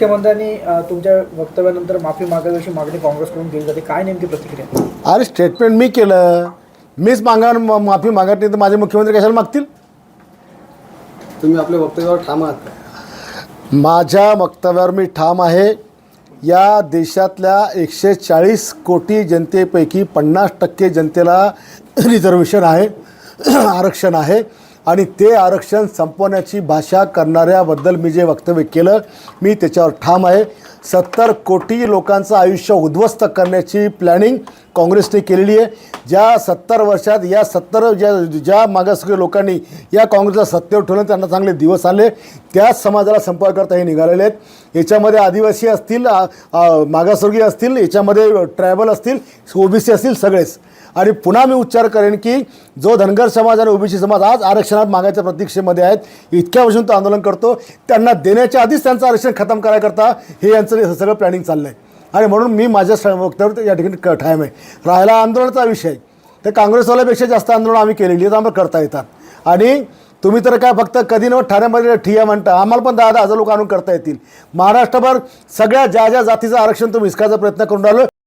मुख्यमंत्र्यांनी तुमच्या वक्तव्यानंतर माफी मागावी अशी मागणी काँग्रेसकडून केली जाते. काय नेमकी प्रतिक्रिया? अरे स्टेटमेंट मी केलं. मीच मागा माफी मागत नाही तर माझे मुख्यमंत्री कशाला मागतील? तुम्ही आपल्या वक्तव्यावर ठाम आहात का? माझ्या वक्तव्यावर मी ठाम आहे. या देशातल्या एकशे चाळीस कोटी जनतेपैकी पन्नास टक्के जनतेला रिझर्वेशन आहे आरक्षण आहे. आणि ते आरक्षण संपवण्याची भाषा करणाऱ्याबद्दल मी जे वक्तव्य केलं मी त्याच्यावर ठाम आहे. सत्तर कोटी लोकांचं आयुष्य उद्ध्वस्त करण्याची प्लॅनिंग काँग्रेसने केलेली आहे. ज्या सत्तर वर्षात या सत्तर ज्या ज्या मागासवर्गीय लोकांनी या काँग्रेसला सत्तेवर ठेवलं त्यांना चांगले दिवस आले. त्याच समाजाला संपर्क करता हे निघालेले आहेत. याच्यामध्ये आदिवासी असतील मागासवर्गीय असतील याच्यामध्ये ट्रायबल असतील ओबीसी असतील सगळेच. आणि पुन्हा मी उच्चार करेन की जो धनगर समाज आणि ओबीसी समाज आज आरक्षणात मागायच्या प्रतीक्षेमध्ये आहेत इतक्या वर्षून तो आंदोलन करतो त्यांना देण्याच्या आधीच त्यांचं आरक्षण खतम करायकरता हे यांचं हे सगळं प्लॅनिंग चाललं आहे आणि म्हणून मी माझ्या वक्तव्य या ठिकाणी क- ठाम आहे. राहिला आंदोलनाचा विषय. तर काँग्रेसवाल्यापेक्षा जास्त आंदोलन आम्ही केलेली आहेत आम्हाला करता येतात. आणि तुम्ही तर काय फक्त कधी न ठाण्यामध्ये ठिया म्हणता आम्हाला पण दहा दहा हजार लोक आणून करता येतील. महाराष्ट्रभर सगळ्या ज्या ज्या जातीचं आरक्षण तुम्ही हिसकायचा प्रयत्न करून राहिलो